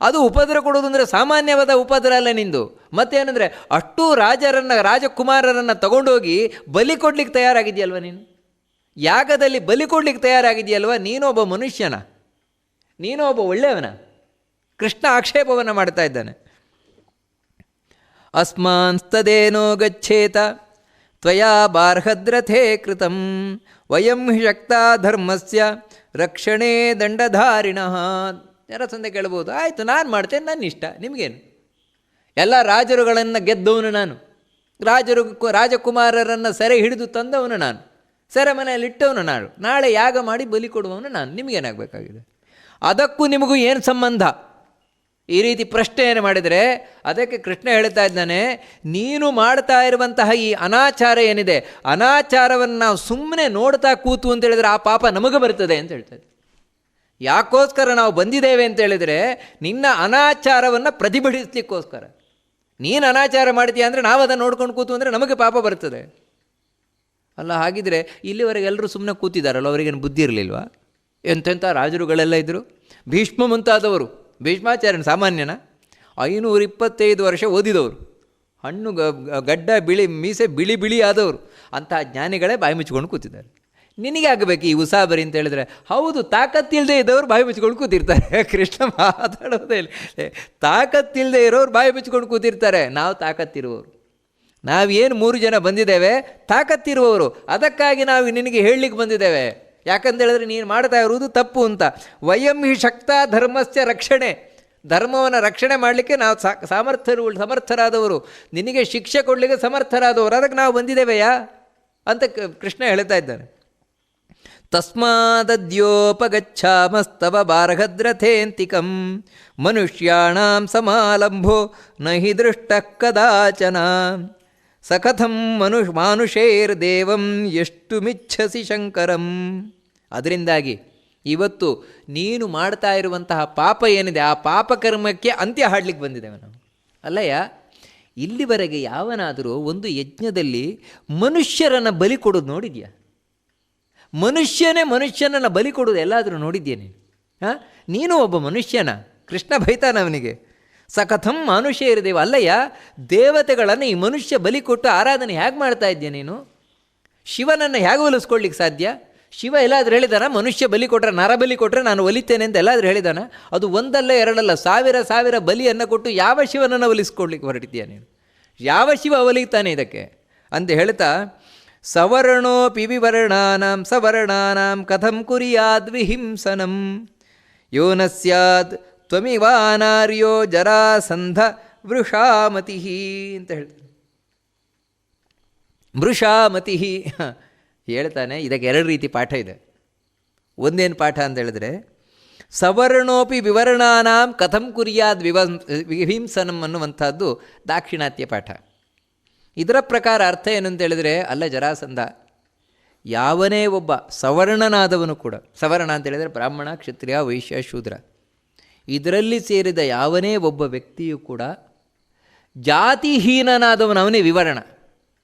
S1: ಅದು ಉಪದ್ರ ಕೊಡೋದು ಅಂದರೆ ಸಾಮಾನ್ಯವಾದ ಉಪದ್ರ ಅಲ್ಲ ನಿಂದು. ಮತ್ತೇನೆಂದರೆ ಅಷ್ಟು ರಾಜರನ್ನು, ರಾಜಕುಮಾರರನ್ನು ತಗೊಂಡೋಗಿ ಬಲಿ ಕೊಡ್ಲಿಕ್ಕೆ ತಯಾರಾಗಿದೆಯಲ್ವ ನೀನು? ಯಾಗದಲ್ಲಿ ಬಲಿ ಕೊಡ್ಲಿಕ್ಕೆ ತಯಾರಾಗಿದೆಯಲ್ವ? ನೀನೊಬ್ಬ ಮನುಷ್ಯನ. ನೀನು ಒಬ್ಬ ಒಳ್ಳೆಯವನ. ಕೃಷ್ಣ ಆಕ್ಷೇಪವನ್ನು ಮಾಡ್ತಾ ಇದ್ದಾನೆ. ಅಸ್ಮಾನ್ಸ್ತದೇನೋ ಗಚ್ಚೇತ ತ್ವಯಾ ಬಾರ್ಹದ್ರಥೇ ಕೃತಂ, ವಯಂ ಶಕ್ತ ಧರ್ಮಸ್ಯ ರಕ್ಷಣೆ ದಂಡಧಾರಿಣಃ. ಸಂದೆ ಕೇಳ್ಬೋದು? ಆಯಿತು, ನಾನು ಮಾಡ್ತೇನೆ ನನ್ನ ಇಷ್ಟ. ನಿಮಗೇನು? ಎಲ್ಲ ರಾಜರುಗಳನ್ನು ಗೆದ್ದವನು ನಾನು. ರಾಜರು, ರಾಜಕುಮಾರರನ್ನು ಸೆರೆ ಹಿಡಿದು ತಂದವನು ನಾನು. ಸೆರೆಮನೆಯಲ್ಲಿಟ್ಟವನು ನಾನು ನಾಳೆ. ಯಾಗ ಮಾಡಿ ಬಲಿ ಕೊಡುವವನು ನಾನು. ನಿಮಗೇನಾಗಬೇಕಾಗಿದೆ? ಅದಕ್ಕೂ ನಿಮಗೂ ಏನು ಸಂಬಂಧ? ಈ ರೀತಿ ಪ್ರಶ್ನೆಯನ್ನು ಮಾಡಿದರೆ ಅದಕ್ಕೆ ಕೃಷ್ಣ ಹೇಳ್ತಾ ಇದ್ದಾನೆ, ನೀನು ಮಾಡ್ತಾ ಇರುವಂತಹ ಈ ಅನಾಚಾರ ಏನಿದೆ? ಅನಾಚಾರವನ್ನು ನಾವು ಸುಮ್ಮನೆ ನೋಡ್ತಾ ಕೂತು ಅಂತ ಹೇಳಿದರೆ ಆ ಪಾಪ ನಮಗೆ ಬರ್ತದೆ ಅಂತ ಹೇಳ್ತಾರೆ ಯಾಕೋಸ್ಕರ ನಾವು ಬಂದಿದ್ದೇವೆ ಅಂತ ಹೇಳಿದರೆ ನಿನ್ನ ಅನಾಚಾರವನ್ನು ಪ್ರತಿಭಟಿಸ್ಲಿಕ್ಕೋಸ್ಕರ. ನೀನು ಅನಾಚಾರ ಮಾಡ್ತೀಯ ಅಂದರೆ ನಾವು ಅದನ್ನು ನೋಡ್ಕೊಂಡು ಕೂತು ಅಂದರೆ ನಮಗೆ ಪಾಪ ಬರ್ತದೆ. ಅಲ್ಲ, ಹಾಗಿದ್ರೆ ಇಲ್ಲಿವರೆಗೆ ಎಲ್ಲರೂ ಸುಮ್ಮನೆ ಕೂತಿದ್ದಾರಲ್ಲ ಅವರಿಗೇನು ಬುದ್ಧಿ ಇರಲಿಲ್ವಾ? ಎಂತೆಂಥ ರಾಜರುಗಳೆಲ್ಲ ಇದ್ದರು ಭೀಷ್ಮ ಮುಂತಾದವರು, ಭೀಷ್ಮಾಚಾರ್ಯನ ಸಾಮಾನ್ಯನ, ಐನೂರ ಇಪ್ಪತ್ತೈದು ವರ್ಷ ಓದಿದವರು. ಹಣ್ಣು ಗಡ್ಡ, ಬಿಳಿ, ಮೀಸೆ, ಬಿಳಿ ಬಿಳಿ ಆದವರು. ಅಂತಹ ಜ್ಞಾನಿಗಳೇ ಬಾಯಿ ಮುಚ್ಕೊಂಡು ಕೂತಿದ್ದಾರೆ. ನಿನಗೆ ಆಗಬೇಕು ಈ ಉಸಾಬರಿ ಅಂತ ಹೇಳಿದ್ರೆ? ಹೌದು ತಾಕತ್ತಿಲ್ಲದೆ ಇದ್ದವರು ಬಾಯಿ ಬಿಚ್ಕೊಂಡು ಕೂತಿರ್ತಾರೆ. ಕೃಷ್ಣ ಮಾತಾಡೋದೇ ಇಲ್ಲ. ತಾಕತ್ತಿಲ್ಲದೆ ಇರೋರು ಬಾಯಿ ಬಿಚ್ಕೊಂಡು ಕೂತಿರ್ತಾರೆ. ನಾವು ತಾಕತ್ತಿರುವವರು. ನಾವೇನು ಮೂರು ಜನ ಬಂದಿದ್ದೇವೆ, ತಾಕತ್ತಿರುವವರು. ಅದಕ್ಕಾಗಿ ನಾವು ನಿನಗೆ ಹೇಳಲಿಕ್ಕೆ ಬಂದಿದ್ದೇವೆ. ಯಾಕಂತ ಹೇಳಿದ್ರೆ ನೀನು ಮಾಡ್ತಾ ಇರುವುದು ತಪ್ಪು ಅಂತ. ವಯಂ ಹಿ ಶಕ್ತ ಧರ್ಮಸ್ಯ ರಕ್ಷಣೆ. ಧರ್ಮವನ್ನು ರಕ್ಷಣೆ ಮಾಡಲಿಕ್ಕೆ ನಾವು ಸಾಮರ್ಥ್ಯರು, ಸಮರ್ಥರಾದವರು. ನಿನಗೆ ಶಿಕ್ಷೆ ಕೊಡಲಿಕ್ಕೆ ಸಮರ್ಥರಾದವರು. ಅದಕ್ಕೆ ನಾವು ಬಂದಿದ್ದೇವೆಯಾ? ಅಂತ ಕೃಷ್ಣ ಹೇಳ್ತಾ ಇದ್ದಾನೆ. ತಸ್ಮಾದದ್ಯೋಪಗಚ್ಛಾಮಸ್ತವ ಬಾರ್ಹದ್ರಥೇಂತಿಕಂ ಮನುಷ್ಯಾಣಾಂ ಸಮಾಲಂಭೋ ನ ಹಿ ದೃಷ್ಟ ಕದಾಚನ ಸಕಥಂ ಮನು ಮಾನುಷೇರ್ದೇವಂ ಎಷ್ಟು ಮಿಚ್ಛಸಿ ಶಂಕರಂ ಅದರಿಂದಾಗಿ ಇವತ್ತು ನೀನು ಮಾಡ್ತಾ ಇರುವಂತಹ ಪಾಪ ಏನಿದೆ, ಆ ಪಾಪಕರ್ಮಕ್ಕೆ ಅಂತ್ಯ ಹಾಡ್ಲಿಕ್ಕೆ ಬಂದಿದ್ದೇವೆ ನಾವು. ಅಲ್ಲಯ್ಯ, ಇಲ್ಲಿವರೆಗೆ ಯಾವನಾದರೂ ಒಂದು ಯಜ್ಞದಲ್ಲಿ ಮನುಷ್ಯರನ್ನು ಬಲಿ ಕೊಡೋದು ನೋಡಿದ್ಯಾ? ಮನುಷ್ಯನೇ ಮನುಷ್ಯನನ್ನು ಬಲಿ ಕೊಡೋದು ಎಲ್ಲಾದರೂ ನೋಡಿದ್ದೇನೆ ಹಾಂ? ನೀನು ಒಬ್ಬ ಮನುಷ್ಯನ, ಕೃಷ್ಣ ಬೈತಾನ ಅವನಿಗೆ ಸಕಥಂ ಮನುಷ್ಯ ಇರದೇವ. ಅಲ್ಲಯ್ಯ, ದೇವತೆಗಳನ್ನು ಈ ಮನುಷ್ಯ ಬಲಿ ಕೊಟ್ಟು ಆರಾಧನೆ ಹೇಗೆ ಮಾಡ್ತಾ ಇದ್ದೆ ನೀನು? ಶಿವನನ್ನು ಹೇಗೆ ಒಲಿಸ್ಕೊಳ್ಳಿಕ್ಕೆ ಸಾಧ್ಯ? ಶಿವ ಎಲ್ಲಾದರೂ ಹೇಳಿದಾನ, ಮನುಷ್ಯ ಬಲಿ ಕೊಟ್ಟರೆ ನರ ಬಲಿ ಕೊಟ್ಟರೆ ನಾನು ಒಲಿತೇನೆ ಅಂತ ಎಲ್ಲಾದರೂ ಹೇಳಿದಾನ? ಅದು ಒಂದಲ್ಲ ಎರಡಲ್ಲ, ಸಾವಿರ ಸಾವಿರ ಬಲಿಯನ್ನು ಕೊಟ್ಟು ಯಾವ ಶಿವನನ್ನು ಒಲಿಸ್ಕೊಳ್ಲಿಕ್ಕೆ ಹೊರಟಿದ್ಯಾ ನೀನು? ಯಾವ ಶಿವ ಒಲಿತಾನೆ ಇದಕ್ಕೆ? ಅಂತ ಹೇಳ್ತಾ ಸವರ್ಣೋಪಿ ವಿವರ್ಣಾಂ ಸವರ್ಣಾಂ ಕಥಂ ಕುರಿಯಾದ್ ವಿಹಿಂಸನಂ. ಯೋ ನ ಸ್ಯಾದ್ ತ್ವಮಿವಾನಾರ್ಯೋ ಜರಾಸಂಧ ವೃಷಾಮತಿ ಅಂತ ಹೇಳ್ತಾನೆ. ಮೃಷಾಮತಿ ಹೇಳ್ತಾನೆ, ಇದಕ್ಕೆ ಎರಡು ರೀತಿ ಪಾಠ ಇದೆ. ಒಂದೇನು ಪಾಠ ಅಂತ ಹೇಳಿದ್ರೆ, ಸವರ್ಣೋಪಿ ವಿವರ್ಣಾಂ ಕಥಂ ಕುರಿಯಾದ್ ವಿವ ವಿಹಿಂಸನಂ ಅನ್ನುವಂಥದ್ದು ದಾಕ್ಷಿಣಾತ್ಯ ಪಾಠ. ಇದರ ಪ್ರಕಾರ ಅರ್ಥ ಏನು ಅಂತ ಹೇಳಿದ್ರೆ, ಅಲ್ಲ ಜರಾಸಂಧ, ಯಾವನೇ ಒಬ್ಬ ಸವರ್ಣನಾದವನು ಕೂಡ, ಸವರ್ಣ ಅಂತ ಹೇಳಿದರೆ ಬ್ರಾಹ್ಮಣ, ಕ್ಷತ್ರಿಯ, ವೈಶ್ಯ, ಶೂದ್ರ, ಇದರಲ್ಲಿ ಸೇರಿದ ಯಾವನೇ ಒಬ್ಬ ವ್ಯಕ್ತಿಯು ಕೂಡ ಜಾತಿಹೀನನಾದವನು, ಅವನೇ ವಿವರಣ.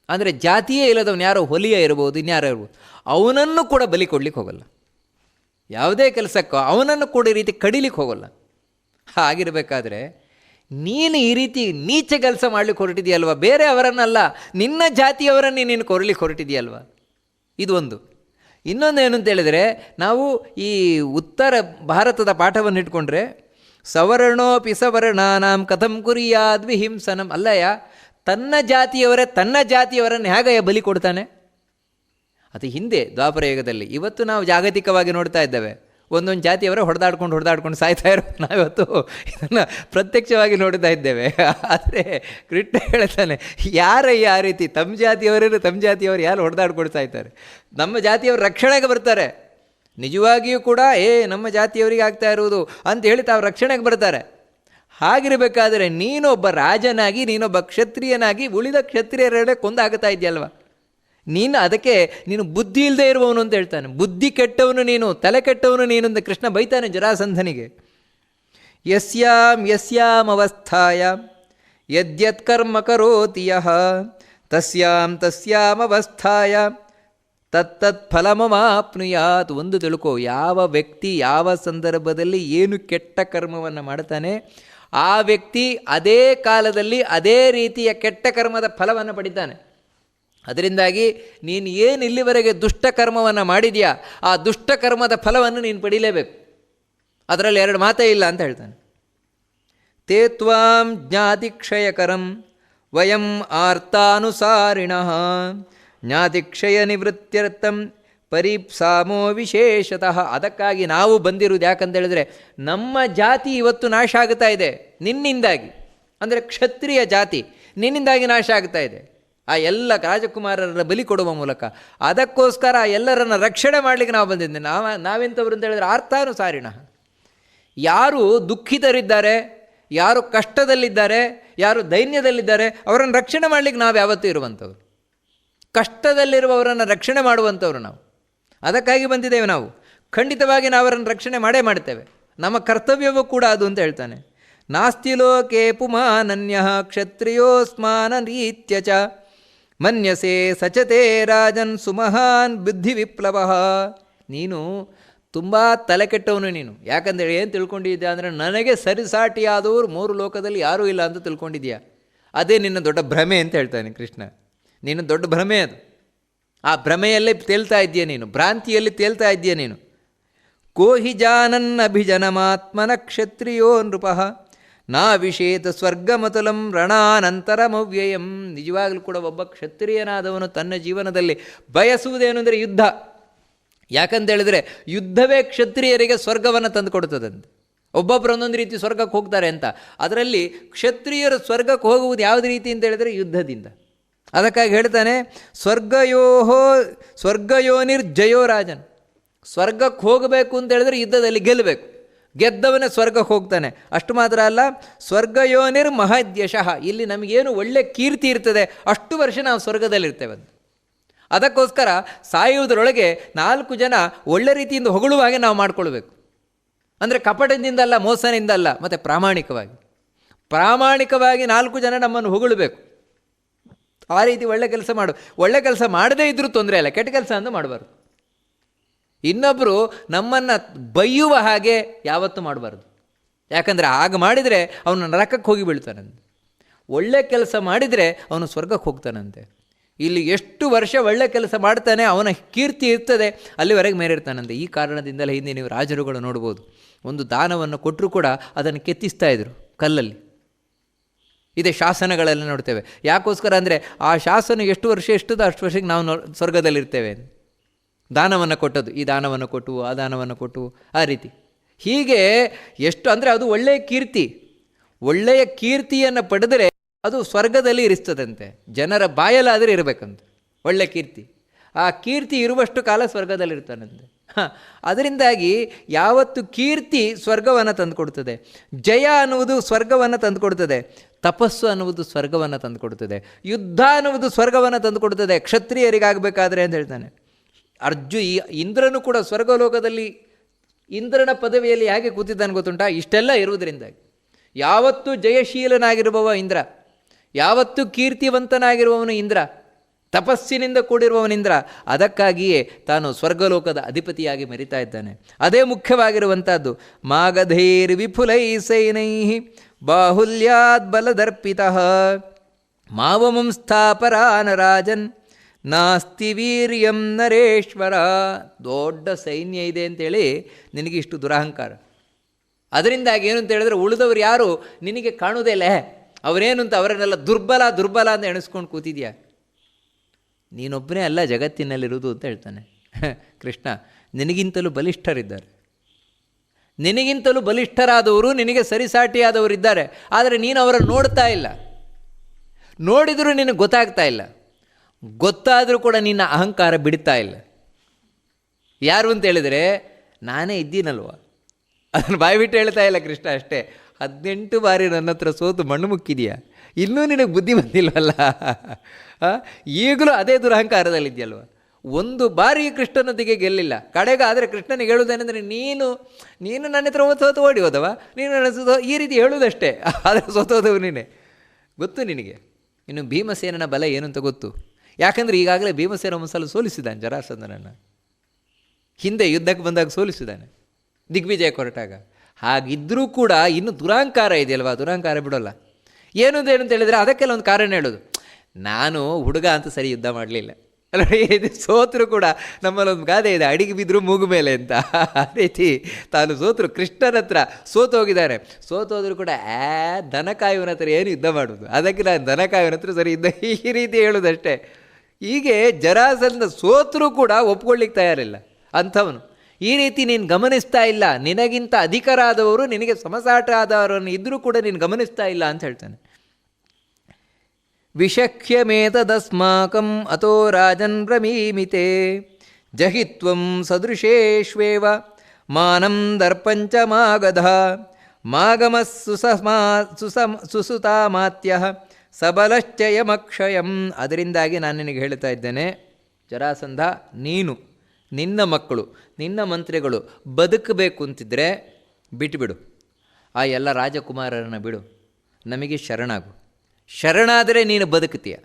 S1: ಅಂದರೆ ಜಾತಿಯೇ ಇಲ್ಲದವನು, ಯಾರೋ ಹೊಲಿಯ ಇರ್ಬೋದು, ಇನ್ಯಾರೋ ಇರ್ಬೋದು, ಅವನನ್ನು ಕೂಡ ಬಲಿ ಕೊಡ್ಲಿಕ್ಕೆ ಹೋಗಲ್ಲ. ಯಾವುದೇ ಕೆಲಸಕ್ಕೋ ಅವನನ್ನು ಕೂಡ ಈ ರೀತಿ ಕಡಿಲಿಕ್ಕೆ ಹೋಗಲ್ಲ. ಹಾಗಿರಬೇಕಾದ್ರೆ ನೀನು ಈ ರೀತಿ ನೀಚ ಕೆಲಸ ಮಾಡಲಿಕ್ಕೆ ಹೊರಟಿದೆಯಲ್ವ ಬೇರೆ ಅವರನ್ನಲ್ಲ, ನಿನ್ನ ಜಾತಿಯವರನ್ನೇ ನೀನು ಕೊರಲಿಕ್ಕೆ ಹೊರಟಿದೆಯಲ್ವ ಇದು ಒಂದು ಇನ್ನೊಂದು ಏನು ಅಂತ ಹೇಳಿದರೆ, ನಾವು ಈ ಉತ್ತರ ಭಾರತದ ಪಾಠವನ್ನು ಇಟ್ಕೊಂಡ್ರೆ ಸವರ್ಣೋಪಿ ಸವರ್ಣಾನಾಂ ಕಥಂ ಕುರಿಯಾದ್ ಹಿಂಸನಂ ಅಲ್ಲಯ್ಯ, ತನ್ನ ಜಾತಿಯವರೇ ತನ್ನ ಜಾತಿಯವರನ್ನು ಹೇಗಯ್ಯ ಬಲಿ ಕೊಡ್ತಾನೆ? ಅದು ಹಿಂದೆ ದ್ವಾಪರ ಯುಗದಲ್ಲಿ. ಇವತ್ತು ನಾವು ಜಾಗತಿಕವಾಗಿ ನೋಡ್ತಾ ಇದ್ದೇವೆ. ಒಂದೊಂದು ಜಾತಿಯವರೇ ಹೊಡೆದಾಡ್ಕೊಂಡು ಹೊಡೆದಾಡ್ಕೊಂಡು ಸಾಯ್ತಾ ಇರೋ ನಾವಿವತ್ತು ಇದನ್ನು ಪ್ರತ್ಯಕ್ಷವಾಗಿ ನೋಡ್ತಾ ಇದ್ದೇವೆ. ಆದರೆ ಕೃಷ್ಣ ಹೇಳ್ತಾನೆ, ಯಾರ ಯಾವ ರೀತಿ ತಮ್ಮ ಜಾತಿಯವರೇ ತಮ್ಮ ಜಾತಿಯವರು ಯಾರು ಹೊಡೆದಾಡ್ಕೊಂಡು ಸಾಯ್ತಾರೆ? ನಮ್ಮ ಜಾತಿಯವರು ರಕ್ಷಣೆಗೆ ಬರ್ತಾರೆ. ನಿಜವಾಗಿಯೂ ಕೂಡ, ಏ, ನಮ್ಮ ಜಾತಿಯವರಿಗೆ ಆಗ್ತಾ ಇರುವುದು ಅಂತ ಹೇಳಿ ತಾವು ರಕ್ಷಣೆಗೆ ಬರ್ತಾರೆ. ಹಾಗಿರಬೇಕಾದರೆ ನೀನೊಬ್ಬ ರಾಜನಾಗಿ, ನೀನೊಬ್ಬ ಕ್ಷತ್ರಿಯನಾಗಿ ಉಳಿದ ಕ್ಷತ್ರಿಯರೆಡೆ ಕೊಂದಾಗ್ತಾ ಇದೆಯಲ್ವ ನೀನು ಅದಕ್ಕೆ ನೀನು ಬುದ್ಧಿ ಇಲ್ಲದೆ ಇರುವವನು ಅಂತ ಹೇಳ್ತಾನೆ. ಬುದ್ಧಿ ಕೆಟ್ಟವನು ನೀನು, ತಲೆ ಕೆಟ್ಟವನು ನೀನು ಅಂತ ಕೃಷ್ಣ ಬೈತಾನೆ ಜರಾಸಂಧನಿಗೆ. ಯಸ್ಯಾಂ ಯಸ್ಯಾಂ ಅವಸ್ಥಾಯ, ಯದ್ಯತ್ ಕರ್ಮ ಕರೋತಿ ಯಹ, ತಸ್ಯಾಂ ತಸ್ಯಾಂ ಅವಸ್ಥಾಯ, ತತ್ತತ್ ಫಲಮಮಾಪ್ನುಯಾತ್. ಒಂದು ತಿಳ್ಕೋ, ಯಾವ ವ್ಯಕ್ತಿ ಯಾವ ಸಂದರ್ಭದಲ್ಲಿ ಏನು ಕೆಟ್ಟ ಕರ್ಮವನ್ನು ಮಾಡ್ತಾನೆ, ಆ ವ್ಯಕ್ತಿ ಅದೇ ಕಾಲದಲ್ಲಿ ಅದೇ ರೀತಿಯ ಕೆಟ್ಟ ಕರ್ಮದ ಫಲವನ್ನು ಪಡಿತಾನೆ. ಅದರಿಂದಾಗಿ ನೀನು ಏನು ಇಲ್ಲಿವರೆಗೆ ದುಷ್ಟಕರ್ಮವನ್ನು ಮಾಡಿದೆಯಾ, ಆ ದುಷ್ಟಕರ್ಮದ ಫಲವನ್ನು ನೀನು ಪಡೀಲೇಬೇಕು. ಅದರಲ್ಲಿ ಎರಡು ಮಾತೇ ಇಲ್ಲ ಅಂತ ಹೇಳ್ತಾನೆ. ತೇ ತ್ವಾಂ ಜ್ಞಾತಿಕ್ಷಯಕರಂ ವಯಂ ಆರ್ತಾನುಸಾರಿಣಃ. ಜ್ಞಾತಿಕ್ಷಯ ನಿವೃತ್ತ್ಯರ್ಥಂ ಪರೀಪ್ಸಾಮೋ ವಿಶೇಷತಃ. ಅದಕ್ಕಾಗಿ ನಾವು ಬಂದಿರುವುದು ಯಾಕಂತ ಹೇಳಿದ್ರೆ, ನಮ್ಮ ಜಾತಿ ಇವತ್ತು ನಾಶ ಆಗ್ತಾ ಇದೆ ನಿನ್ನಿಂದಾಗಿ. ಅಂದರೆ ಕ್ಷತ್ರಿಯ ಜಾತಿ ನಿನ್ನಿಂದಾಗಿ ನಾಶ ಆಗ್ತಾ ಇದೆ. ಆ ಎಲ್ಲ ರಾಜಕುಮಾರರ ಬಲಿ ಕೊಡುವ ಮೂಲಕ. ಅದಕ್ಕೋಸ್ಕರ ಆ ಎಲ್ಲರನ್ನು ರಕ್ಷಣೆ ಮಾಡಲಿಕ್ಕೆ ನಾವು ಬಂದಿದ್ದೆ. ನಾವು ನಾವೆಂಥವ್ರು ಅಂತ ಹೇಳಿದ್ರೆ ಅರ್ಥಾನುಸಾರಿಣ. ಯಾರು ದುಃಖಿತರಿದ್ದಾರೆ, ಯಾರು ಕಷ್ಟದಲ್ಲಿದ್ದಾರೆ, ಯಾರು ದೈನ್ಯದಲ್ಲಿದ್ದಾರೆ, ಅವರನ್ನು ರಕ್ಷಣೆ ಮಾಡಲಿಕ್ಕೆ ನಾವು ಯಾವತ್ತೂ ಇರುವಂಥವ್ರು. ಕಷ್ಟದಲ್ಲಿರುವವರನ್ನು ರಕ್ಷಣೆ ಮಾಡುವಂಥವ್ರು ನಾವು. ಅದಕ್ಕಾಗಿ ಬಂದಿದ್ದೇವೆ ನಾವು. ಖಂಡಿತವಾಗಿ ನಾವು ಅವರನ್ನು ರಕ್ಷಣೆ ಮಾಡೇ ಮಾಡ್ತೇವೆ. ನಮ್ಮ ಕರ್ತವ್ಯವೂ ಕೂಡ ಅದು ಅಂತ ಹೇಳ್ತಾನೆ. ನಾಸ್ತಿ ಲೋಕೆ ಪುಮಾನನ್ಯ ಕ್ಷತ್ರಿಯೋಸ್ಮಾನ ರೀತ್ಯ ಚ ಮನ್ಯಸೆ ಸಚತೆ ರಾಜನ್ ಸುಮಹಾನ್ ಬುದ್ಧಿ ವಿಪ್ಲವ. ನೀನು ತುಂಬ ತಲೆ ಕೆಟ್ಟವನು ನೀನು. ಯಾಕಂದೇಳಿ ಏನು ತಿಳ್ಕೊಂಡಿದ್ಯಾ ಅಂದರೆ ನನಗೆ ಸರಿಸಾಟಿಯಾದವರು ಮೂರು ಲೋಕದಲ್ಲಿ ಯಾರೂ ಇಲ್ಲ ಅಂತ ತಿಳ್ಕೊಂಡಿದ್ಯಾ? ಅದೇ ನಿನ್ನ ದೊಡ್ಡ ಭ್ರಮೆ ಅಂತ ಹೇಳ್ತಾನೆ ಕೃಷ್ಣ. ನಿನ್ನ ದೊಡ್ಡ ಭ್ರಮೆ ಅದು. ಆ ಭ್ರಮೆಯಲ್ಲೇ ತೇಲ್ತಾ ಇದ್ದೀಯ ನೀನು? ಭ್ರಾಂತಿಯಲ್ಲಿ ತೇಲ್ತಾ ಇದ್ದೀಯ ನೀನು? ಕೋಹಿ ಜಾನನ್ನಭಿಜನಮಾತ್ಮನ ಕ್ಷತ್ರಿಯೋ ನೃಪ. ನಾವಿಷೇತ ಸ್ವರ್ಗಮತುಲಂ ರಣಾನಂತರಮವ್ಯಯಂ. ನಿಜವಾಗಲೂ ಕೂಡ ಒಬ್ಬ ಕ್ಷತ್ರಿಯನಾದವನು ತನ್ನ ಜೀವನದಲ್ಲಿ ಬಯಸುವುದೇನು ಅಂದರೆ ಯುದ್ಧ. ಯಾಕಂತ ಹೇಳಿದ್ರೆ ಯುದ್ಧವೇ ಕ್ಷತ್ರಿಯರಿಗೆ ಸ್ವರ್ಗವನ್ನು ತಂದುಕೊಡ್ತದಂತೆ ಒಬ್ಬೊಬ್ಬರು ಒಂದೊಂದು ರೀತಿ ಸ್ವರ್ಗಕ್ಕೆ ಹೋಗ್ತಾರೆ ಅಂತ. ಅದರಲ್ಲಿ ಕ್ಷತ್ರಿಯರು ಸ್ವರ್ಗಕ್ಕೆ ಹೋಗುವುದು ಯಾವುದು ರೀತಿ ಅಂತ ಹೇಳಿದರೆ ಯುದ್ಧದಿಂದ. ಅದಕ್ಕಾಗಿ ಹೇಳ್ತಾನೆ ಸ್ವರ್ಗಯೋ ಸ್ವರ್ಗಯೋನಿರ್ಜಯೋ ರಾಜನ್. ಸ್ವರ್ಗಕ್ಕೆ ಹೋಗಬೇಕು ಅಂತ ಹೇಳಿದ್ರೆ ಯುದ್ಧದಲ್ಲಿ ಗೆಲ್ಲಬೇಕು. ಗೆದ್ದವನೇ ಸ್ವರ್ಗಕ್ಕೆ ಹೋಗ್ತಾನೆ. ಅಷ್ಟು ಮಾತ್ರ ಅಲ್ಲ, ಸ್ವರ್ಗಯೋನಿರ್ ಮಹದ್ಯಶಃ. ಇಲ್ಲಿ ನಮಗೇನು ಒಳ್ಳೆ ಕೀರ್ತಿ ಇರ್ತದೆ, ಅಷ್ಟು ವರ್ಷ ನಾವು ಸ್ವರ್ಗದಲ್ಲಿರ್ತೇವೆ ಅಂತ. ಅದಕ್ಕೋಸ್ಕರ ಸಾಯುವುದರೊಳಗೆ ನಾಲ್ಕು ಜನ ಒಳ್ಳೆ ರೀತಿಯಿಂದ ಹೊಗಳುವ ಹಾಗೆ ನಾವು ಮಾಡಿಕೊಳ್ಬೇಕು. ಅಂದರೆ ಕಪಟದಿಂದಲ್ಲ ಅಲ್ಲ, ಮೋಸನಿಂದ ಅಲ್ಲ, ಮತ್ತು ಪ್ರಾಮಾಣಿಕವಾಗಿ. ಪ್ರಾಮಾಣಿಕವಾಗಿ ನಾಲ್ಕು ಜನ ನಮ್ಮನ್ನು ಹೊಗಳಬೇಕು. ಆ ರೀತಿ ಒಳ್ಳೆ ಕೆಲಸ ಮಾಡು. ಒಳ್ಳೆ ಕೆಲಸ ಮಾಡದೇ ಇದ್ದರೂ ತೊಂದರೆ ಇಲ್ಲ, ಕೆಟ್ಟ ಕೆಲಸ ಅಂತ ಮಾಡಬಾರ್ದು. ಇನ್ನೊಬ್ಬರು ನಮ್ಮನ್ನು ಬೈಯುವ ಹಾಗೆ ಯಾವತ್ತೂ ಮಾಡಬಾರ್ದು. ಯಾಕಂದರೆ ಆಗ ಮಾಡಿದರೆ ಅವನು ನರಕಕ್ಕೆ ಹೋಗಿ ಬೀಳ್ತಾನಂತೆ. ಒಳ್ಳೆ ಕೆಲಸ ಮಾಡಿದರೆ ಅವನು ಸ್ವರ್ಗಕ್ಕೆ ಹೋಗ್ತಾನಂತೆ. ಇಲ್ಲಿ ಎಷ್ಟು ವರ್ಷ ಒಳ್ಳೆ ಕೆಲಸ ಮಾಡ್ತಾನೆ, ಅವನ ಕೀರ್ತಿ ಇರ್ತದೆ, ಅಲ್ಲಿವರೆಗೆ ಮೇರಿರ್ತಾನಂತೆ ಈ ಕಾರಣದಿಂದಲೇ ಹಿಂದೆ ನೀವು ರಾಜರುಗಳು ನೋಡ್ಬೋದು. ಒಂದು ದಾನವನ್ನು ಕೊಟ್ಟರೂ ಕೂಡ ಅದನ್ನು ಕೆತ್ತಿಸ್ತಾ ಇದ್ರು ಕಲ್ಲಲ್ಲಿ. ಇದೆ ಶಾಸನಗಳೆಲ್ಲ ನೋಡ್ತೇವೆ. ಯಾಕೋಸ್ಕರ ಅಂದರೆ ಆ ಶಾಸನ ಎಷ್ಟು ವರ್ಷ ಎಷ್ಟದ ಅಷ್ಟು ವರ್ಷಕ್ಕೆ ನಾವು ನೋ ಸ್ವರ್ಗದಲ್ಲಿರ್ತೇವೆ ದಾನವನ್ನು ಕೊಟ್ಟದ್ದು, ಈ ದಾನವನ್ನು ಕೊಟ್ಟು ಆ ದಾನವನ್ನು ಕೊಟ್ಟು ಆ ರೀತಿ. ಹೀಗೆ ಎಷ್ಟು ಅಂದರೆ ಅದು ಒಳ್ಳೆಯ ಕೀರ್ತಿ. ಒಳ್ಳೆಯ ಕೀರ್ತಿಯನ್ನು ಪಡೆದರೆ ಅದು ಸ್ವರ್ಗದಲ್ಲಿ ಇರಿಸ್ತದಂತೆ, ಜನರ ಬಾಯಲಾದರೆ ಇರಬೇಕಂತ ಒಳ್ಳೆಯ ಕೀರ್ತಿ. ಆ ಕೀರ್ತಿ ಇರುವಷ್ಟು ಕಾಲ ಸ್ವರ್ಗದಲ್ಲಿರ್ತಾನಂತೆ ಅದರಿಂದಾಗಿ ಯಾವತ್ತು ಕೀರ್ತಿ ಸ್ವರ್ಗವನ್ನು ತಂದುಕೊಡ್ತದೆ, ಜಯ ಅನ್ನುವುದು ಸ್ವರ್ಗವನ್ನು ತಂದುಕೊಡ್ತದೆ, ತಪಸ್ಸು ಅನ್ನುವುದು ಸ್ವರ್ಗವನ್ನು ತಂದುಕೊಡ್ತದೆ, ಯುದ್ಧ ಅನ್ನುವುದು ಸ್ವರ್ಗವನ್ನು ತಂದುಕೊಡ್ತದೆ, ಕ್ಷತ್ರಿಯರಿಗಾಗಬೇಕಾದ್ರೆ ಅಂತ ಹೇಳ್ತಾನೆ. ಅರ್ಜು ಈ ಇಂದ್ರನು ಕೂಡ ಸ್ವರ್ಗಲೋಕದಲ್ಲಿ ಇಂದ್ರನ ಪದವಿಯಲ್ಲಿ ಹೇಗೆ ಕೂತಿದ್ದಾನೆ ಗೊತ್ತುಂಟಾ? ಇಷ್ಟೆಲ್ಲ ಇರುವುದರಿಂದಾಗಿ. ಯಾವತ್ತೂ ಜಯಶೀಲನಾಗಿರುವವ ಇಂದ್ರ, ಯಾವತ್ತೂ ಕೀರ್ತಿವಂತನಾಗಿರುವವನು ಇಂದ್ರ, ತಪಸ್ಸಿನಿಂದ ಕೂಡಿರುವವನಿಂದ್ರ ಅದಕ್ಕಾಗಿಯೇ ತಾನು ಸ್ವರ್ಗಲೋಕದ ಅಧಿಪತಿಯಾಗಿ ಮೆರಿತಾ ಇದ್ದಾನೆ. ಅದೇ ಮುಖ್ಯವಾಗಿರುವಂಥದ್ದು, ಮಾಗಧೈರ್ ವಿಫುಲೈ ಸೈನೈ ಬಾಹುಲ್ಯಾದ್ ಬಲದರ್ಪಿತ ಮಾವಮಂ ಸ್ಥಾಪರಾನ ರಾಜನ್ ನಾಸ್ತಿ ವೀರ್ಯಂ ನರೇಶ್ವರ. ದೊಡ್ಡ ಸೈನ್ಯ ಇದೆ ಅಂತೇಳಿ ನಿನಗೆ ಇಷ್ಟು ದುರಹಂಕಾರ. ಅದರಿಂದಾಗಿ ಏನು ಅಂತ ಹೇಳಿದ್ರೆ ಉಳಿದವರು ಯಾರು? ನಿನಗೆ ಕಾಣುವುದೇ ಇಲ್ಲ. ಅವರೇನು ಅಂತ ಅವರನ್ನೆಲ್ಲ ದುರ್ಬಲ ದುರ್ಬಲ ಅಂತ ಎಣಿಸ್ಕೊಂಡು ಕೂತಿದ್ಯಾ? ನೀನೊಬ್ಬನೇ ಅಲ್ಲ ಜಗತ್ತಿನಲ್ಲಿರುವುದು ಅಂತ ಹೇಳ್ತಾನೆ. ಕೃಷ್ಣ, ನಿನಗಿಂತಲೂ ಬಲಿಷ್ಠರಿದ್ದಾರೆ. ನಿನಗಿಂತಲೂ ಬಲಿಷ್ಠರಾದವರು, ನಿನಗೆ ಸರಿಸಾಟಿಯಾದವರಿದ್ದಾರೆ. ಆದರೆ ನೀನು ಅವರನ್ನು ನೋಡ್ತಾ ಇಲ್ಲ. ನೋಡಿದರೂ ನಿನಗೆ ಗೊತ್ತಾಗ್ತಾ ಇಲ್ಲ. ಗೊತ್ತಾದರೂ ಕೂಡ ನಿನ್ನ ಅಹಂಕಾರ ಬಿಡ್ತಾ ಇಲ್ಲ. ಯಾರು ಅಂತ ಹೇಳಿದರೆ, ನಾನೇ ಇದ್ದೀನಲ್ವ? ಅದನ್ನು ಬಾಯ್ಬಿಟ್ಟು ಹೇಳ್ತಾ ಇಲ್ಲ ಕೃಷ್ಣ ಅಷ್ಟೇ. ಹದಿನೆಂಟು ಬಾರಿ ನನ್ನ ಹತ್ರ ಸೋತು ಮಣ್ಣು ಮುಕ್ಕಿದೆಯಾ? ಇನ್ನೂ ನಿನಗೆ ಬುದ್ಧಿ ಬಂದಿಲ್ವಲ್ಲ? ಈಗಲೂ ಅದೇ ದುರಹಂಕಾರದಲ್ಲಿದೆಯಲ್ವ? ಒಂದು ಬಾರಿ ಕೃಷ್ಣನೊಂದಿಗೆ ಗೆಲ್ಲಿಲ್ಲ. ಕಡೆಗೆ ಆದರೆ ಕೃಷ್ಣನಿಗೆ ಹೇಳುವುದೇನೆಂದರೆ, ನೀನು ನೀನು ನನ್ನ ಹತ್ರ ಸೋತು ಓಡಿ ಹೋದವ? ನೀನು ನನ್ನ ಸೋತು, ಈ ರೀತಿ ಹೇಳುವುದಷ್ಟೇ. ಆದರೆ ಸೋತೋದವು ನೀನೆ. ಗೊತ್ತು ನಿನಗೆ? ಇನ್ನು ಭೀಮಸೇನನ ಬಲ ಏನು ಅಂತ ಗೊತ್ತು? ಯಾಕಂದರೆ ಈಗಾಗಲೇ ಭೀಮಸೇನ ಒಂದು ಸಲ ಸೋಲಿಸಿದ್ದಾನೆ ಜರಾಸಂದನನ್ನು ಹಿಂದೆ ಯುದ್ಧಕ್ಕೆ ಬಂದಾಗ ಸೋಲಿಸಿದ್ದಾನೆ, ದಿಗ್ವಿಜಯ ಕೊರಟಾಗ. ಹಾಗಿದ್ದರೂ ಕೂಡ ಇನ್ನು ದುರಾಂಕಾರ ಇದೆಯಲ್ವಾ? ದುರಾಂಕಾರ ಬಿಡೋಲ್ಲ. ಏನು ಅಂತ ಹೇಳಿದರೆ ಅದಕ್ಕೆಲ್ಲ ಒಂದು ಕಾರಣ ಹೇಳೋದು. ನಾನು ಹುಡುಗ ಅಂತ ಸರಿ ಯುದ್ಧ ಮಾಡಲಿಲ್ಲ. ಇದು ಸೋತರು ಕೂಡ ನಮ್ಮಲ್ಲೊಂದು ಗಾದೆ ಇದೆ, ಅಡಿಗೆ ಬಿದ್ದರು ಮೂಗು ಮೇಲೆ ಅಂತ. ರೀತಿ ತಾನು ಸೋತರು. ಕೃಷ್ಣನ ಹತ್ರ ಸೋತು ಹೋಗಿದ್ದಾರೆ. ಸೋತೋದ್ರು ಕೂಡ, ಆ, ದನಕಾಯುವನ ಹತ್ರ ಏನು ಯುದ್ಧ ಮಾಡೋದು ಅದಕ್ಕೆ ನಾನು ದನಕಾಯುವನ ಹತ್ರ ಸರಿ ಯುದ್ಧ ಈ ರೀತಿ ಹೇಳೋದಷ್ಟೇ. ಹೀಗೆ ಜರಾಸಂದ ಸೋತರೂ ಕೂಡ ಒಪ್ಕೊಳ್ಳಿಕ್ಕೆ ತಯಾರಿಲ್ಲ. ಅಂಥವನು, ಈ ರೀತಿ ನೀನು ಗಮನಿಸ್ತಾ ಇಲ್ಲ, ನಿನಗಿಂತ ಅಧಿಕರಾದವರು, ನಿನಗೆ ಸಮಸಾಟ ಆದವರನ್ನು ಇದ್ದರೂ ಕೂಡ ನೀನು ಗಮನಿಸ್ತಾ ಇಲ್ಲ, ಅಂತ ಹೇಳ್ತಾನೆ. ವಿಷಖ್ಯಮೇತದಸ್ಮಾಕಂ ಅಥೋ ರಾಜನ್ ಪ್ರಮೀಮಿತೆ ಜಹಿತ್ವಂ ಸದೃಶೇಷ್ವೇವ ಮಾನಂ ದರ್ಪಂಚ ಮಾಗಧ ಸುಸಮಾ ಸುಸಮ ಸುಸುತಾಮಾತ್ಯ ಸಬಲಶ್ಚಯಮಕ್ಷಯಂ ಅದರಿಂದಾಗಿ ನಾನು ನಿನಗೆ ಹೇಳ್ತಾ ಇದ್ದೇನೆ, ಜರಾಸಂಧ, ನೀನು, ನಿನ್ನ ಮಕ್ಕಳು, ನಿನ್ನ ಮಂತ್ರಿಗಳು ಬದುಕಬೇಕು ಅಂತಿದ್ರೆ ಬಿಟ್ಟುಬಿಡು ಆ ಎಲ್ಲ ರಾಜಕುಮಾರರನ್ನು ಬಿಡು. ನಮಗೆ ಶರಣಾಗು. ಶರಣಾದರೆ ನೀನು ಬದುಕುತ್ತೀಯ.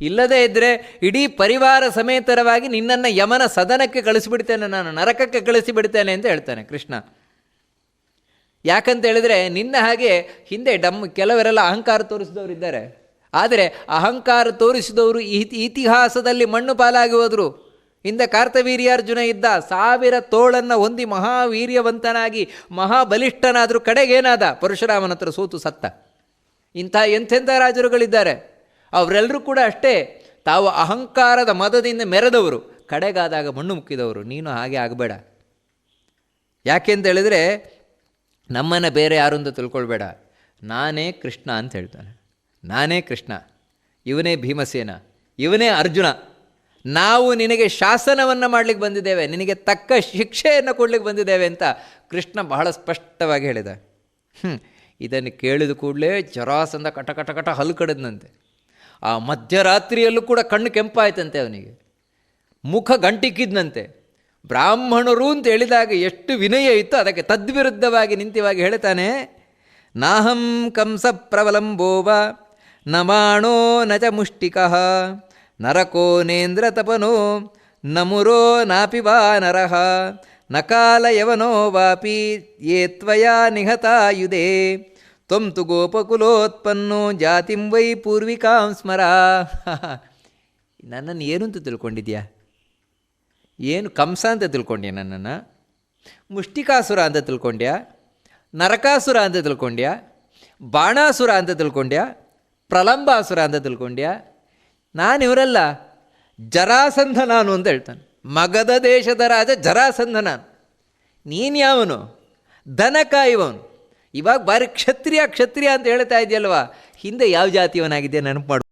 S1: ಇಲ್ಲದೇ ಇದ್ದರೆ ಇಡೀ ಪರಿವಾರ ಸಮೇತರವಾಗಿ ನಿನ್ನನ್ನು ಯಮನ ಸದನಕ್ಕೆ ಕಳಿಸಿಬಿಡ್ತೇನೆ, ನಾನು ನರಕಕ್ಕೆ ಕಳಿಸಿಬಿಡ್ತೇನೆ ಅಂತ ಹೇಳ್ತಾನೆ ಕೃಷ್ಣ. ಯಾಕಂತ ಹೇಳಿದರೆ ನಿನ್ನ ಹಾಗೆ ಹಿಂದೆ ಡಮ್ ಕೆಲವರೆಲ್ಲ ಅಹಂಕಾರ ತೋರಿಸಿದವರು ಇದ್ದಾರೆ ಆದರೆ ಅಹಂಕಾರ ತೋರಿಸಿದವರು ಇತಿ ಇತಿಹಾಸದಲ್ಲಿ ಮಣ್ಣು ಪಾಲಾಗಿ ಹೋದರು. ಹಿಂದೆ ಕಾರ್ತವೀರ್ಯಾರ್ಜುನ ಇದ್ದ ಸಾವಿರ ತೋಳನ್ನು ಹೊಂದಿ ಮಹಾವೀರ್ಯವಂತನಾಗಿ ಮಹಾಬಲಿಷ್ಠನಾದರೂ ಕಡೆಗೇನಾದ? ಪರಶುರಾಮನ ಹತ್ರ ಸೋತು ಸತ್ತ. ಇಂಥ ಎಂಥೆಂಥ ರಾಜರುಗಳಿದ್ದಾರೆ? ಅವರೆಲ್ಲರೂ ಕೂಡ ಅಷ್ಟೇ. ತಾವು ಅಹಂಕಾರದ ಮದದಿಂದ ಮೆರೆದವರು. ಕಡೆಗಾದಾಗ ಮಣ್ಣು ಮುಕ್ಕಿದವರು. ನೀನು ಹಾಗೆ ಆಗಬೇಡ. ಯಾಕೆಂತ ಹೇಳಿದರೆ ನಮ್ಮನ್ನು ಬೇರೆ ಯಾರು ಅಂತ ತಿಳ್ಕೊಳ್ಬೇಡ. ನಾನೇ ಕೃಷ್ಣ ಅಂತ ಹೇಳ್ತಾನೆ. ನಾನೇ ಕೃಷ್ಣ, ಇವನೇ ಭೀಮಸೇನ, ಇವನೇ ಅರ್ಜುನ. ನಾವು ನಿನಗೆ ಶಾಸನವನ್ನು ಮಾಡಲಿಕ್ಕೆ ಬಂದಿದ್ದೇವೆ, ನಿನಗೆ ತಕ್ಕ ಶಿಕ್ಷೆಯನ್ನು ಕೊಡಲಿಕ್ಕೆ ಬಂದಿದ್ದೇವೆ ಅಂತ ಕೃಷ್ಣ ಬಹಳ ಸ್ಪಷ್ಟವಾಗಿ ಹೇಳಿದ. ಹ್ಞೂ ಇದನ್ನು ಕೇಳಿದ ಕೂಡಲೇ ಜರಾಸಂದ ಕಟ ಕಟ ಕಟ ಹಲ್ಲು ಕಡದ್ನಂತೆ. ಆ ಮಧ್ಯರಾತ್ರಿಯಲ್ಲೂ ಕೂಡ ಕಣ್ಣು ಕೆಂಪಾಯ್ತಂತೆ ಅವನಿಗೆ. ಮುಖ ಗಂಟಿಕ್ಕಿದ್ನಂತೆ. ಬ್ರಾಹ್ಮಣರು ಅಂತ ಹೇಳಿದಾಗ ಎಷ್ಟು ವಿನಯ ಇತ್ತು ಅದಕ್ಕೆ ತದ್ವಿರುದ್ಧವಾಗಿ ನಿಂತಿವಾಗಿ ಹೇಳ್ತಾನೆ, ನಾಹಂ ಕಂಸ ಪ್ರವಲಂಬೋವ ನಮಾಣೋ ನ ಚ ಮುಷ್ಟಿಕ. ನರಕೋ ನೇಂದ್ರ ತಪನೋ, ನಮುರೋ ನಾಪಿ ವಾ ನರಃ. ನ ಕಾಲಯವನೋ ವಾಪಿ, ಯೇ ತ್ವಯಾ ನಿಹತಾಯುಧೇ. ತ್ವಂ ತು ಗೋಪಕುಲೋತ್ಪನ್ನೋ ಜಾತಿಂ ವೈ ಪೂರ್ವಿಕಾಂ ಸ್ಮರ. ನನ್ನನ್ನು ಏನು ಅಂತ ತಿಳ್ಕೊಂಡಿದ್ಯಾ? ಏನು ಕಂಸ ಅಂತ ತಿಳ್ಕೊಂಡ್ಯಾ ನನ್ನನ್ನು? ಮುಷ್ಟಿಕಾಸುರ ಅಂತ ತಿಳ್ಕೊಂಡ್ಯಾ? ನರಕಾಸುರ ಅಂತ ತಿಳ್ಕೊಂಡ್ಯಾ? ಬಾಣಾಸುರ ಅಂತ ತಿಳ್ಕೊಂಡ್ಯಾ? ಪ್ರಲಂಬಾಸುರ ಅಂತ ತಿಳ್ಕೊಂಡ್ಯ? ನಾನು ಇವರಲ್ಲ ಜರಾಸಂಧ ನಾನು ಅಂತ ಹೇಳ್ತಾನೆ. ಮಗದ ದೇಶದ ರಾಜ ಜರಾಸಂಧ ನಾನು. ನೀನು ಯಾವನು? ದನಕ ಇವನು ಇವಾಗ ಬಾರಿ ಕ್ಷತ್ರಿಯ ಕ್ಷತ್ರಿಯ ಅಂತ ಹೇಳ್ತಾ ಇದೆಯಲ್ವಾ? ಹಿಂದೆ ಯಾವ ಜಾತಿಯವನಾಗಿದ್ದೆ ನೆನಪು ಮಾಡು.